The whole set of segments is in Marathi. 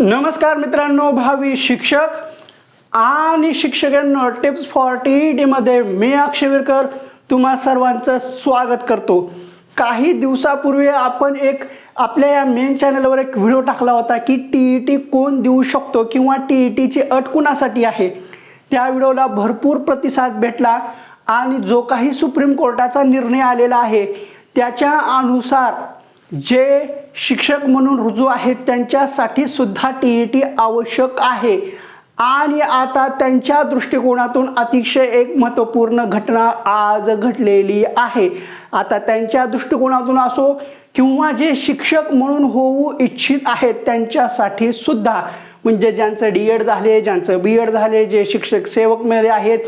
नमस्कार मित्रांनो भावी शिक्षक आणि शिक्षकांना टिप्स फॉर टी डीमध्ये मी अक्षयवीरकर तुम्हा सर्वांचं स्वागत करतो. काही दिवसापूर्वी आपण एक आपल्या या मेन चॅनलवर एक व्हिडिओ टाकला होता की टी ई टी कोण देऊ शकतो किंवा टी ई टीची अट कुणासाठी आहे? त्या व्हिडिओला भरपूर प्रतिसाद भेटला आणि जो काही सुप्रीम कोर्टाचा निर्णय आलेला आहे त्याच्या अनुसार जे शिक्षक म्हणून रुजू आहेत त्यांच्यासाठी सुद्धा टी ई टी आवश्यक आहे. आणि आता त्यांच्या दृष्टिकोनातून अतिशय एक महत्त्वपूर्ण घटना आज घडलेली आहे. आता त्यांच्या दृष्टिकोनातून असो किंवा जे शिक्षक म्हणून होऊ इच्छित आहेत त्यांच्यासाठी सुद्धा म्हणजे ज्यांचं डी एड झाले ज्यांचं बी एड झाले जे शिक्षक सेवकमध्ये आहेत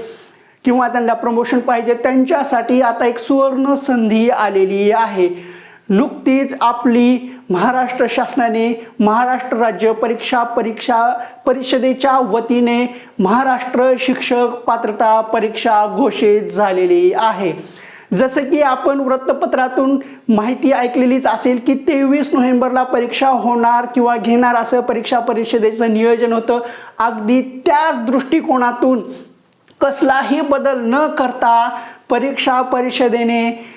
किंवा त्यांना प्रमोशन पाहिजे त्यांच्यासाठी आता एक सुवर्ण संधी आलेली आहे. नुकतीच आपली महाराष्ट्र शासनाने महाराष्ट्र राज्य परीक्षा परीक्षा परिषदेच्या वतीने महाराष्ट्र शिक्षक पात्रता परीक्षा घोषित झालेली आहे. जसं की आपण वृत्तपत्रातून माहिती ऐकलेलीच असेल की तेवीस नोव्हेंबरला परीक्षा होणार किंवा घेणार असं परीक्षा परिषदेचं नियोजन होतं. अगदी त्याच दृष्टिकोनातून कसलाही बदल न करता परीक्षा परिषदेने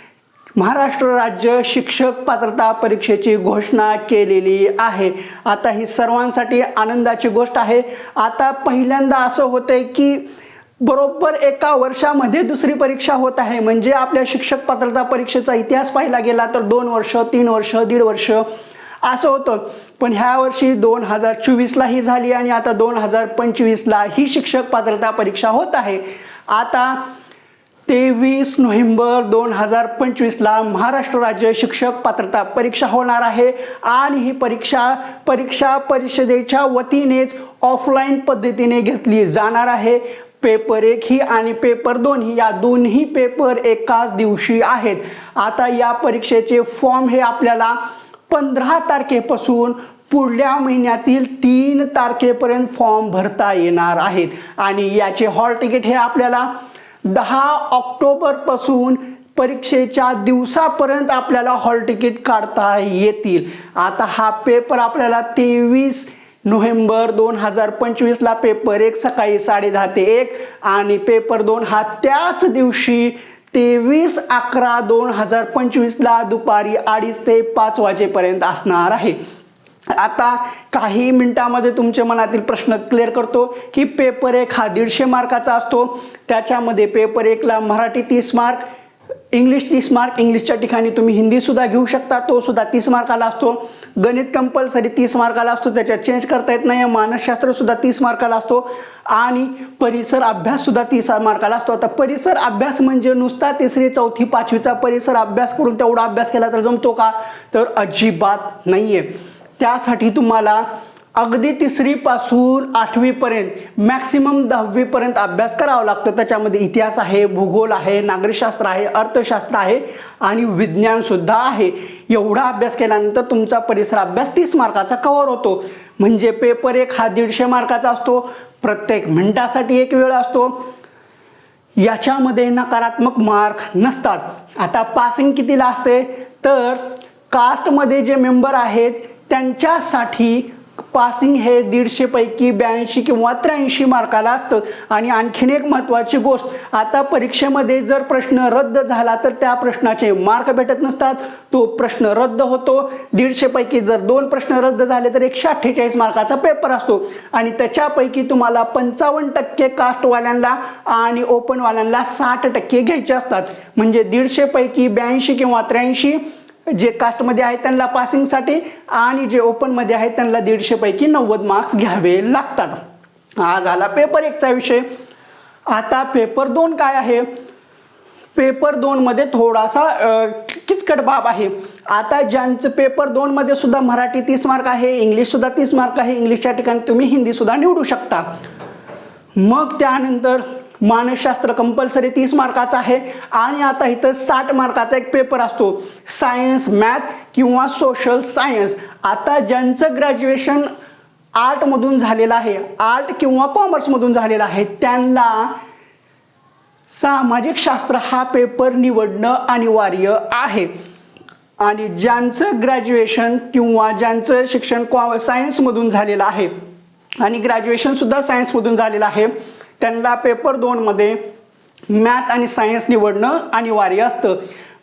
महाराष्ट्र राज्य शिक्षक पात्रता परीक्षेची घोषणा केलेली आहे. आता ही सर्वांसाठी आनंदाची गोष्ट आहे. आता पहिल्यांदा असं होतंय की बरोबर एका वर्षामध्ये दुसरी परीक्षा होत आहे. म्हणजे आपल्या शिक्षक पात्रता परीक्षेचा इतिहास पाहिला गेला तर दोन वर्ष तीन वर्ष दीड वर्ष असं होतं. पण ह्या वर्षी दोन हजार चोवीसला ही झाली आणि आता दोन हजार पंचवीसला ही शिक्षक पात्रता परीक्षा होत आहे. आता तेवीस नोव्हेंबर दोन हजार पंचवीसला महाराष्ट्र राज्य शिक्षक पात्रता परीक्षा होणार आहे आणि ही परीक्षा परीक्षा परिषदेच्या वतीनेच ऑफलाईन पद्धतीने घेतली जाणार आहे. पेपर एक ही आणि पेपर दोन ही या दोन्ही पेपर एकाच दिवशी आहेत. आता या परीक्षेचे फॉर्म हे आपल्याला पंधरा तारखेपासून पुढल्या महिन्यातील तीन तारखेपर्यंत फॉर्म भरता येणार आहेत. आणि याचे हॉल तिकीट हे आपल्याला दहा ऑक्टोबरपासून परीक्षेच्या दिवसापर्यंत आपल्याला हॉल तिकीट काढता येतील. आता हा पेपर आपल्याला तेवीस नोव्हेंबर दोन हजार पंचवीसला पेपर एक सकाळी साडे दहा ते एक आणि पेपर दोन हा त्याच दिवशी तेवीस अकरा दोन हजार पंचवीसला दुपारी अडीच ते पाच वाजेपर्यंत असणार आहे. आता काही मिनिटामध्ये तुमच्या मनातील प्रश्न क्लिअर करतो की पेपर एक हा दीडशे मार्काचा असतो. त्याच्यामध्ये पेपर एकला मराठी तीस मार्क इंग्लिश तीस मार्क इंग्लिशच्या ठिकाणी तुम्ही हिंदीसुद्धा घेऊ शकता. तो सुद्धा तीस मार्काला असतो. गणित कंपल्सरी तीस मार्काला असतो. त्याच्यात चेंज करता येत नाही मानसशास्त्रसुद्धा तीस मार्काला असतो. आणि परिसर अभ्याससुद्धा तीस मार्काला असतो. आता परिसर अभ्यास म्हणजे नुसता तिसरी चौथी पाचवीचा परिसर अभ्यास करून तेवढा अभ्यास केला तर जमतो का? तर अजिबात नाही आहे त्यासाठी तुम्हाला अगदी तिसरीपासून आठवीपर्यंत मॅक्सिमम दहावीपर्यंत अभ्यास करावा लागतो. त्याच्यामध्ये इतिहास आहे भूगोल आहे नागरिकशास्त्र आहे अर्थशास्त्र आहे आणि विज्ञानसुद्धा आहे. एवढा अभ्यास केल्यानंतर तुमचा परिसर अभ्यास तीस मार्काचा कव्हर होतो. म्हणजे पेपर एक हा दीडशे मार्काचा असतो. प्रत्येक मिनिटासाठी एक वेळ असतो. याच्यामध्ये नकारात्मक मार्क नसतात. आता पासिंग कितीला असते? तर कास्टमध्ये जे मेंबर आहेत त्यांच्यासाठी पासिंग हे दीडशेपैकी ब्याऐंशी किंवा त्र्याऐंशी मार्काला असतं. आणि आणखीन एक महत्त्वाची गोष्ट आता परीक्षेमध्ये जर प्रश्न रद्द झाला तर त्या प्रश्नाचे मार्क भेटत नसतात. तो प्रश्न रद्द होतो. दीडशेपैकी जर दोन प्रश्न रद्द झाले तर एकशे अठ्ठेचाळीस मार्काचा पेपर असतो. आणि त्याच्यापैकी तुम्हाला पंचावन्न टक्के कास्टवाल्यांना आणि ओपनवाल्यांना साठ टक्के घ्यायचे असतात. म्हणजे दीडशेपैकी ब्याऐंशी किंवा त्र्याऐंशी जे कास्टमध्ये आहेत त्यांना पासिंगसाठी आणि जे ओपनमध्ये आहेत त्यांना दीडशेपैकी नव्वद मार्क्स घ्यावे लागतात. हा झाला पेपर एकचा विषय. आता पेपर दोन काय आहे? पेपर दोनमध्ये थोडासा किचकट बाब आहे. आता ज्यांचं पेपर दोनमध्ये सुद्धा मराठी तीस मार्क आहे इंग्लिशसुद्धा तीस मार्क आहे इंग्लिशच्या ठिकाणी तुम्ही हिंदीसुद्धा निवडू शकता. मग त्यानंतर मानसशास्त्र कंपल्सरी तीस मार्काचा आहे. आणि आता इथं साठ मार्काचा एक पेपर असतो. सायन्स मॅथ किंवा सोशल सायन्स आता ज्यांचं ग्रॅज्युएशन आर्टमधून झालेलं आहे आर्ट किंवा कॉमर्समधून झालेलं आहे त्यांना सामाजिक शास्त्र हा पेपर निवडणं अनिवार्य आहे. आणि ज्यांचं ग्रॅज्युएशन किंवा ज्यांचं शिक्षण कॉ सायन्समधून झालेलं आहे. आणि ग्रॅज्युएशनसुद्धा सायन्समधून झालेलं आहे. त्यांना पेपर दोनमध्ये मॅथ आणि सायन्स निवडणं अनिवार्य असतं.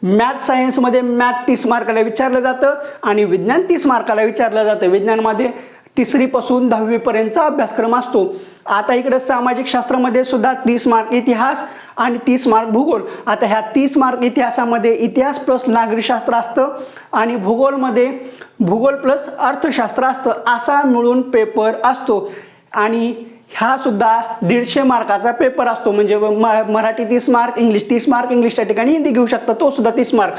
मॅथ सायन्समध्ये मॅथ तीस मार्काला विचारलं जातं आणि विज्ञान तीस मार्काला विचारलं जातं. विज्ञानमध्ये तिसरीपासून दहावीपर्यंतचा अभ्यासक्रम असतो. आता इकडे सामाजिक शास्त्रामध्ये सुद्धा तीस मार्क इतिहास आणि तीस मार्क भूगोल. आता ह्या तीस मार्क इतिहासामध्ये इतिहास प्लस नागरिकशास्त्र असतं आणि भूगोलमध्ये भूगोल प्लस अर्थशास्त्र असतं. असा मिळून पेपर असतो. आणि हा सुद्धा दीडशे मार्काचा पेपर असतो. म्हणजे म- मराठी तीस मार्क इंग्लिश तीस मार्क इंग्लिशच्या ठिकाणी हिंदी घेऊ शकता. तो सुद्धा तीस मार्क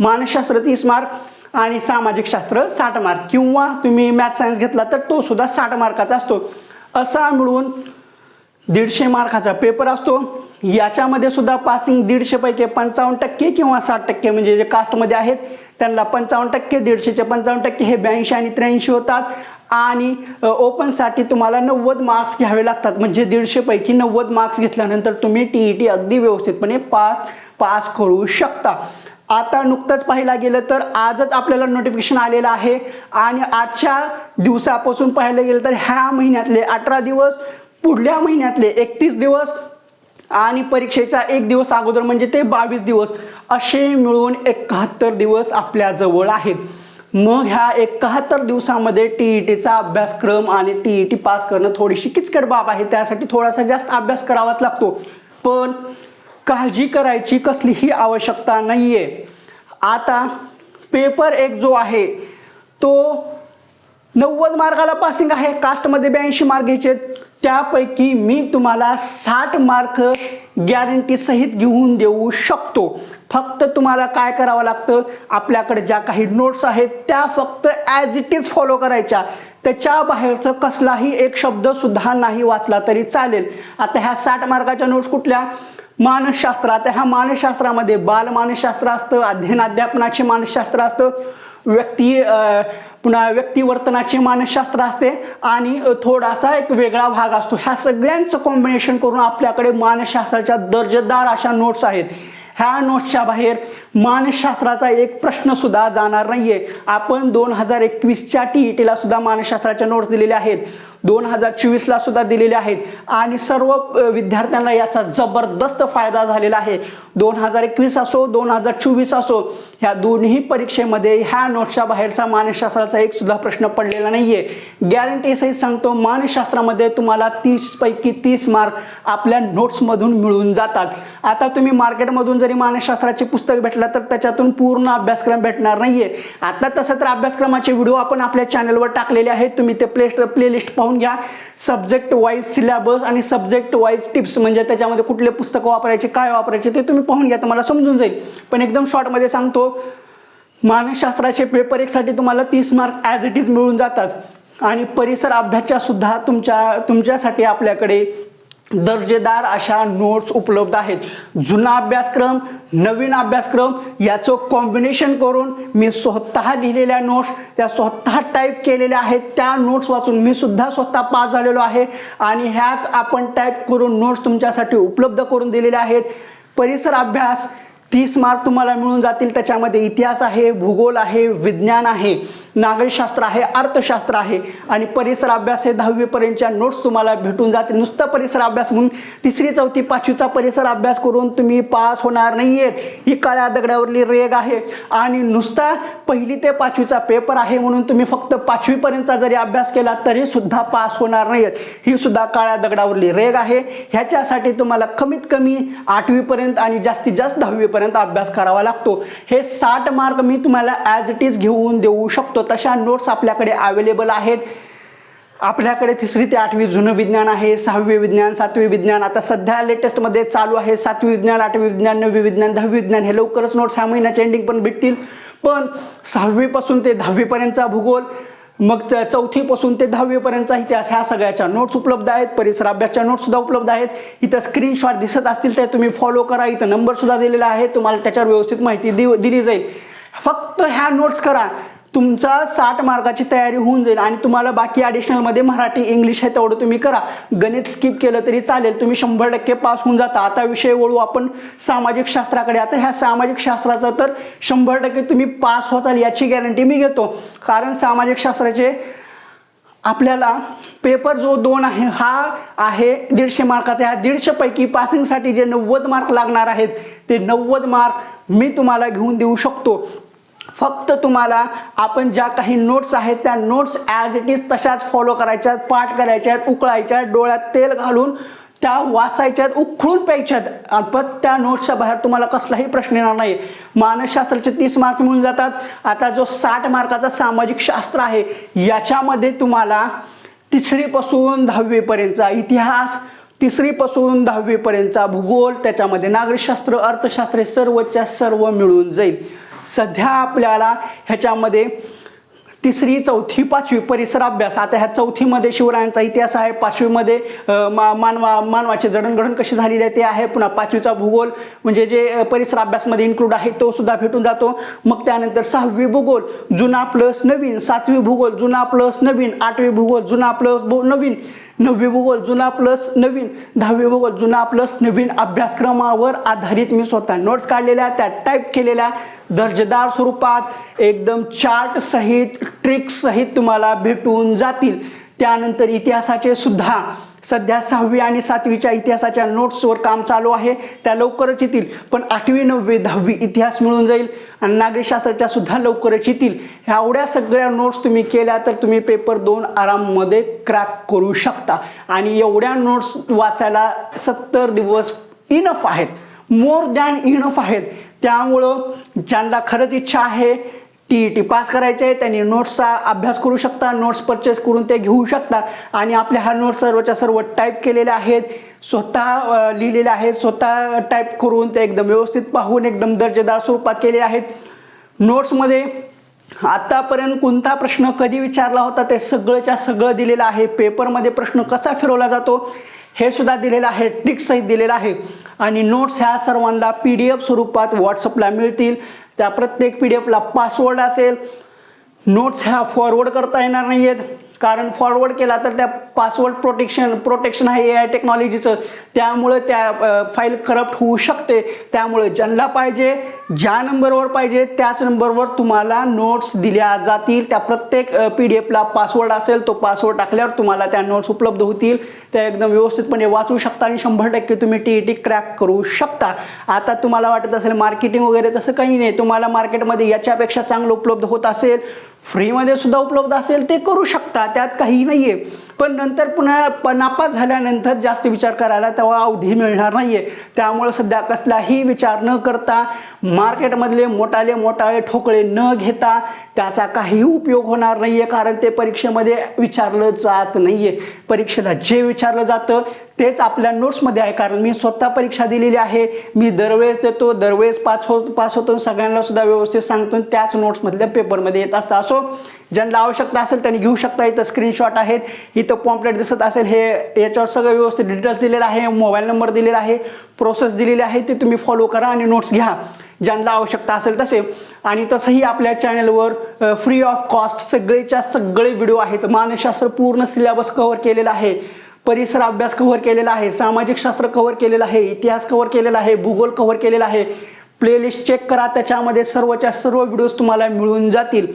मानसशास्त्र तीस मार्क आणि सामाजिक शास्त्र साठ मार्क किंवा तुम्ही मॅथ सायन्स घेतला तर तो सुद्धा साठ मार्काचा असतो. असा मिळून दीडशे मार्काचा पेपर असतो. याच्यामध्ये सुद्धा पासिंग दीडशे पैकी पंचावन्न टक्के किंवा साठ टक्के म्हणजे जे कास्टमध्ये आहेत त्यांना पंचावन्न टक्के दीडशेचे पंचावन्न टक्के हे ब्याऐंशी आणि त्र्याऐंशी होतात. आणि ओपनसाठी तुम्हाला नव्वद मार्क्स घ्यावे लागतात. म्हणजे दीडशेपैकी नव्वद मार्क्स घेतल्यानंतर तुम्ही टी ई टी अगदी व्यवस्थितपणे पास पास करू शकता. आता नुकतंच पाहायला गेलं तर आजच आपल्याला नोटिफिकेशन आलेलं आहे. आणि आजच्या दिवसापासून पाहायला गेलं तर ह्या महिन्यातले अठरा दिवस पुढल्या महिन्यातले एकतीस दिवस आणि परीक्षेचा एक दिवस अगोदर म्हणजे ते बावीस दिवस असे मिळून एकाहत्तर दिवस आपल्याजवळ आहेत. मग ह्या एकाहत्तर दिवसामध्ये टी ई टीचा अभ्यासक्रम आणि टी ई टी पास करणं थोडीशी किचकट बाब आहे. त्यासाठी थोडासा जास्त अभ्यास करावाच लागतो. पण काळजी करायची कसलीही आवश्यकता नाही आहे आता पेपर एक जो आहे तो नव्वद मार्काला पासिंग आहे. कास्टमध्ये ब्याऐंशी मार्क घ्यायचे त्यापैकी मी तुम्हाला साठ मार्क गॅरंटी सहित घेऊन देऊ शकतो. फक्त तुम्हाला काय करावं लागतं? आपल्याकडे ज्या काही नोट्स आहेत त्या फक्त ॲज इट इज फॉलो करायच्या. त्याच्या बाहेरचं कसलाही एक शब्द सुद्धा नाही वाचला तरी चालेल. आता ह्या साठ मार्काच्या नोट्स कुठल्या? मानसशास्त्र. आता ह्या मानसशास्त्रामध्ये बाल मानसशास्त्र असतं अध्ययन अध्यापनाचे मानसशास्त्र असतं. व्यक्ती पुन्हा व्यक्तिवर्तनाचे मानसशास्त्र असते आणि थोडासा एक वेगळा भाग असतो. ह्या सगळ्यांचं कॉम्बिनेशन करून आपल्याकडे मानसशास्त्राच्या दर्जेदार अशा नोट्स आहेत. ह्या नोट्सच्या बाहेर मानसशास्त्राचा एक प्रश्न सुद्धा जाणार नाहीये. आपण दोन हजार एकवीसच्या टी ई टीला सुद्धा मानसशास्त्राच्या नोट्स दिलेल्या आहेत. दोन हजार चोवीसला सुद्धा दिलेले आहेत. आणि सर्व विद्यार्थ्यांना याचा जबरदस्त फायदा झालेला आहे. दोन हजार एकवीस असो दोन हजार चोवीस असो ह्या दोन्ही परीक्षेमध्ये ह्या नोट्सच्या बाहेरचा मानसशास्त्राचा एक सुद्धा प्रश्न पडलेला नाहीये. गॅरंटी सहित सांगतो मानसशास्त्रामध्ये तुम्हाला तीस पैकी तीस मार्क आपल्या नोट्समधून मिळून जातात. आता तुम्ही मार्केटमधून जरी मानसशास्त्राचे पुस्तक भेटलं तर त्याच्यातून पूर्ण अभ्यासक्रम भेटणार नाहीये. आता तसं तर अभ्यासक्रमाचे व्हिडिओ आपण आपल्या चॅनलवर टाकलेले आहेत. तुम्ही ते प्ले प्लेलिस्ट पाहून घ्या सब्जेक्ट वाईज सिलेबस आणि सब्जेक्ट वाईज टिप्स म्हणजे त्याच्यामध्ये कुठले पुस्तकं वापरायचे काय वापरायचे ते तुम्ही पाहून घ्या तुम्हाला समजून जाईल. पण एकदम शॉर्टमध्ये सांगतो मानसशास्त्राचे पेपर एकसाठी तुम्हाला तीस मार्क ॲज इट इज मिळून जातात. आणि परिसर अभ्यासच्या सुद्धा तुमच्या तुमच्यासाठी आपल्याकडे दर्जेदार अशा नोट्स उपलब्ध आहेत. जुना अभ्यासक्रम नवीन अभ्यासक्रम याचं कॉम्बिनेशन करून मी स्वतः लिहिलेल्या नोट्स त्या स्वतः टाईप केलेल्या आहेत. त्या नोट्स वाचून मी सुद्धा स्वतः पास झालेलो आहे. आणि ह्याच आपण टाईप करून नोट्स तुमच्यासाठी उपलब्ध करून दिलेल्या आहेत. परिसर अभ्यास तीस मार्क तुम्हाला मिळून जातील. त्याच्यामध्ये इतिहास आहे भूगोल आहे विज्ञान आहे नागरिकशास्त्र आहे अर्थशास्त्र आहे आणि परिसर अभ्यास हे दहावीपर्यंतच्या नोट्स तुम्हाला भेटून जातील. नुसतं परिसर अभ्यास म्हणून तिसरी चौथी पाचवीचा परिसर अभ्यास करून तुम्ही पास होणार नाही आहेत ही काळ्या दगडावरली रेग आहे आणि नुसता पहिली ते पाचवीचा पेपर आहे म्हणून तुम्ही फक्त पाचवीपर्यंतचा जरी अभ्यास केला तरी सुद्धा पास होणार नाही आहेत ही सुद्धा काळ्या दगडावरली रेग आहे. ह्याच्यासाठी तुम्हाला कमीत कमी आठवीपर्यंत आणि जास्तीत जास्त दहावीपर्यंत अभ्यास करावा लागतो. हे साठ मार्क मी तुम्हाला ॲज इट इज घेऊन देऊ शकतो. तशा नोट्स आपल्याकडे अवेलेबल आहेत. आपल्याकडे तिसरी ते आठवी जुनं विज्ञान आहे सहावी विज्ञान सातवी विज्ञान. आता सध्या लेटेस्टमध्ये चालू आहे सातवी विज्ञान आठवी विज्ञान नववी विज्ञान दहावी विज्ञान. हे लवकरच नोट्स ह्या महिन्याच्या एंडिंग पण भेटतील. पण सहावीपासून ते दहावीपर्यंतचा भूगोल मग चौथीपासून ते दहावीपर्यंतचा इतिहास ह्या सगळ्याच्या नोट्स उपलब्ध आहेत. परिसर अभ्यासच्या नोट्स सुद्धा उपलब्ध आहेत. इथं स्क्रीनशॉट दिसत असतील तर तुम्ही फॉलो करा. इथं नंबर सुद्धा दिलेला आहे. तुम्हाला त्याच्यावर व्यवस्थित माहिती दिली जाईल. फक्त ह्या नोट्स करा. तुमचा साठ मार्काची तयारी होऊन जाईल आणि तुम्हाला बाकी ॲडिशनलमध्ये मराठी इंग्लिश आहे तेवढं तुम्ही करा. गणित स्किप केलं तरी चालेल. तुम्ही शंभर टक्के पास होऊन जाता. आता विषय वळू आपण सामाजिक शास्त्राकडे. आता ह्या सामाजिक शास्त्राचं तर शंभर टक्के तुम्ही पास होताल याची गॅरंटी मी घेतो. कारण सामाजिक शास्त्राचे आपल्याला पेपर जो दोन आहे हा आहे दीडशे मार्काचा. ह्या दीडशेपैकी पासिंगसाठी जे नव्वद मार्क लागणार आहेत ते नव्वद मार्क मी तुम्हाला घेऊन देऊ शकतो. फक्त तुम्हाला आपण ज्या काही नोट्स आहेत त्या नोट्स ॲज इट इज तशाच फॉलो करायच्या आहेत पाठ करायच्या आहेत उकळायच्या आहेत डोळ्यात तेल घालून त्या वाचायच्यात उखळून प्यायच्यात पण त्या नोट्सच्या बाहेर तुम्हाला कसलाही प्रश्न येणार नाही. मानसशास्त्राचे तीस मार्क मिळून जातात. आता जो साठ मार्काचा सामाजिक शास्त्र आहे याच्यामध्ये तुम्हाला तिसरीपासून दहावीपर्यंतचा इतिहास तिसरीपासून दहावीपर्यंतचा भूगोल त्याच्यामध्ये नागरिकशास्त्र अर्थशास्त्र हे सर्वच्या सर्व मिळून जाईल. सध्या आपल्याला ह्याच्यामध्ये तिसरी चौथी पाचवी परिसर अभ्यास. आता ह्या चौथीमध्ये शिवरायांचा इतिहास आहे. पाचवीमध्ये मा मानवा मानवाची जडणघडण कशी झालेली आहे ते आहे. पुन्हा पाचवीचा भूगोल म्हणजे जे परिसर अभ्यासमध्ये इन्क्लूड आहे तो सुद्धा भेटून जातो. मग त्यानंतर सहावी भूगोल जुना प्लस नवीन. सातवी भूगोल जुना प्लस नवीन. आठवी भूगोल जुना प्लस नवीन. नववी भूगोल जुना प्लस नवीन. दहावी भूगोल जुना प्लस नवीन अभ्यासक्रमावर आधारित मी स्वतः नोट्स काढलेल्या त्या टाईप केलेल्या दर्जेदार स्वरूपात एकदम चार्ट सहित ट्रिक्स सहित तुम्हाला भेटून जातील. त्यानंतर इतिहासाचे सुद्धा सध्या सहावी आणि सातवीच्या इतिहासाच्या नोट्सवर काम चालू आहे. त्या लवकरच येतील. पण आठवी नववी दहावी इतिहास मिळून जाईल आणि नागरिकशास्त्राच्या सुद्धा लवकरच येतील. ह्या एवढ्या सगळ्या नोट्स तुम्ही केल्या तर तुम्ही पेपर दोन आराममध्ये क्रॅक करू शकता. आणि एवढ्या नोट्स वाचायला सत्तर दिवस इनफ आहेत. मोर दॅन इनफ आहेत. त्यामुळं ज्यांना खरंच इच्छा आहे टी ई टी पास करायचे आहे त्यांनी नोट्सचा अभ्यास करू शकता नोट्स परचेस करून ते घेऊ शकता. आणि आपल्या हा नोट्स सर्वच्या सर्व टाईप केलेल्या आहेत स्वतः लिहिलेले लिहिलेल्या आहेत स्वतः टाईप करून ते एकदम व्यवस्थित पाहून एकदम दर्जेदार स्वरूपात केलेले आहेत. नोट्समध्ये आत्तापर्यंत कोणता प्रश्न कधी विचारला होता ते सगळंच्या सगळं दिलेलं आहे. पेपरमध्ये प्रश्न कसा फिरवला जातो हे सुद्धा दिलेलं आहे ट्रिक्सही दिलेलं आहे. आणि नोट्स ह्या सर्वांना पी डी एफ स्वरूपात व्हॉट्सअपला मिळतील. त्या प्रत्येक पी डी एफला पासवर्ड असेल. नोट्स ह्या फॉरवर्ड करता येणार नाही आहेत कारण फॉरवर्ड केला तर त्या पासवर्ड प्रोटेक्शन प्रोटेक्शन आहे ए आय टेक्नॉलॉजीचं त्यामुळे त्या फाईल करप्ट होऊ शकते. त्यामुळे ज्यांना पाहिजे ज्या नंबरवर पाहिजे त्याच नंबरवर तुम्हाला नोट्स दिल्या जातील. त्या प्रत्येक पी डी एफला पासवर्ड असेल तो पासवर्ड टाकल्यावर तुम्हाला त्या नोट्स उपलब्ध होतील. त्या एकदम व्यवस्थितपणे वाचू शकता आणि शंभर टक्के तुम्ही टी ई टी क्रॅक करू शकता. आता तुम्हाला वाटत असेल मार्केटिंग वगैरे तसं काही नाही. तुम्हाला मार्केटमध्ये याच्यापेक्षा चांगलं उपलब्ध होत असेल. फ्रीमध्ये सुद्धा उपलब्ध असेल ते करू शकता. त्यात काही नाही आहे पण नंतर पुन्हा प नापास झाल्यानंतर जास्त विचार करायला तेव्हा अवधी मिळणार नाही आहे त्यामुळे सध्या कसलाही विचार न करता मार्केटमधले मोठाले मोठाले ठोकळे न घेता त्याचा काही उपयोग होणार नाही आहे कारण ते परीक्षेमध्ये विचारलं जात नाही आहे परीक्षेला जे विचारलं जातं तेच आपल्या नोट्समध्ये आहे कारण मी स्वतः परीक्षा दिलेली आहे. मी दरवेळेस देतो दरवेळेस पास हो पास होतो सगळ्यांना सुद्धा व्यवस्थित सांगतो आणि त्याच नोट्समधल्या पेपरमध्ये येत असतं. असो ज्यांना आवश्यकता असेल त्यांनी घेऊ शकता. इथं स्क्रीनशॉट आहेत. इथं पॉम्पलेट दिसत असेल हे याच्यावर सगळं व्यवस्थित डिटेल्स दिलेलं आहे मोबाईल नंबर दिलेला आहे प्रोसेस दिलेली आहे ते तुम्ही फॉलो करा आणि नोट्स घ्या. ज्यांना आवश्यकता असेल तसे. आणि तसंही आपल्या चॅनलवर फ्री ऑफ कॉस्ट सगळेच्या सगळे व्हिडिओ आहेत. मानसशास्त्र पूर्ण सिलेबस कव्हर केलेला आहे. परिसर अभ्यास कव्हर केलेला आहे. सामाजिक शास्त्र कव्हर केलेलं आहे. इतिहास कव्हर केलेला आहे. भूगोल कव्हर केलेला आहे. प्लेलिस्ट चेक करा. त्याच्यामध्ये सर्वच्या सर्व व्हिडिओज तुम्हाला मिळून जातील.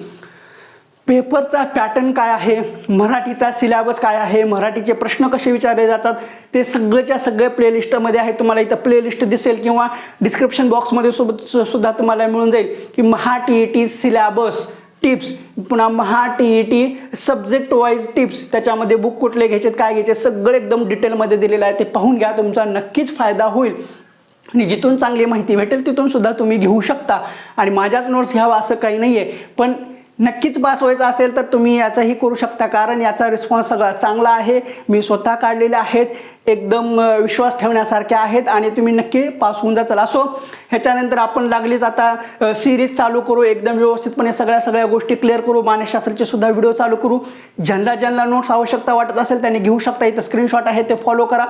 पेपरचा पॅटर्न काय आहे? मराठीचा सिलेबस काय आहे? मराठीचे प्रश्न कसे विचारले जातात? ते सगळ्याच्या सगळे प्लेलिस्टमध्ये आहे. तुम्हाला इथं प्लेलिस्ट दिसेल किंवा डिस्क्रिप्शन बॉक्समध्ये सोबत सु- सुद्धा तुम्हाला मिळून जाईल की Maha T E T syllabus tips पुन्हा Maha T E T subject wise tips त्याच्यामध्ये बुक कुठले घ्यायचे काय घ्यायचे सगळे एकदम डिटेलमध्ये दिलेलं आहे. ते पाहून घ्या. तुमचा नक्कीच फायदा होईल. आणि जिथून चांगली माहिती भेटेल तिथून सुद्धा तुम्ही घेऊ शकता. आणि माझ्याच नोट्स घ्यावा असं काही नाही आहे पण नक्कीच पास व्हायचं असेल तर तुम्ही याचाही करू शकता कारण याचा रिस्पॉन्स सगळा चांगला आहे. मी स्वतः काढलेले आहेत एकदम विश्वास ठेवण्यासारखे आहेत आणि तुम्ही नक्की पास होऊन जाचाल. असो ह्याच्यानंतर आपण लागलीच आता सिरीज चालू करू एकदम व्यवस्थितपणे सगळ्या सगळ्या गोष्टी क्लिअर करू मानसशास्त्राचे सुद्धा व्हिडिओ चालू करू. ज्यांना ज्यांना नोट्स आवश्यकता वाटत असेल त्यांनी घेऊ शकता. इथं स्क्रीनशॉट आहे ते फॉलो करा.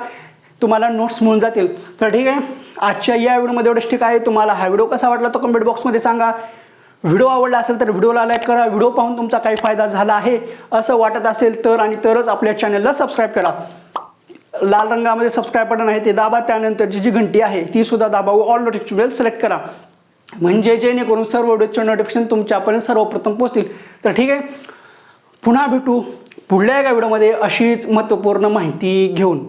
तुम्हाला नोट्स मिळून जातील. तर ठीक आहे आजच्या या व्हिडिओमध्ये एवढंच ठीक आहे. तुम्हाला हा व्हिडिओ कसा वाटला तो कमेंट बॉक्समध्ये सांगा. व्हिडिओ आवडला असेल तर व्हिडिओला लाईक करा व्हिडिओ पाहून तुमचा काही फायदा झाला आहे असं वाटत असेल तर आणि तरच आपल्या चॅनलला सबस्क्राईब करा. लाल रंगामध्ये सबस्क्राईब बटन आहे ते दाबा. त्यानंतरची जी घंटी आहे ती सुद्धा दाबा ऑल नोटिफिकेशन सिलेक्ट करा. म्हणजे जेणेकरून सर्व व्हिडिओचे नोटिफिकेशन तुमच्यापर्यंत सर्वप्रथम पोहोचतील. तर ठीक आहे. पुन्हा भेटू पुढल्या एका व्हिडिओमध्ये अशीच महत्त्वपूर्ण माहिती घेऊन.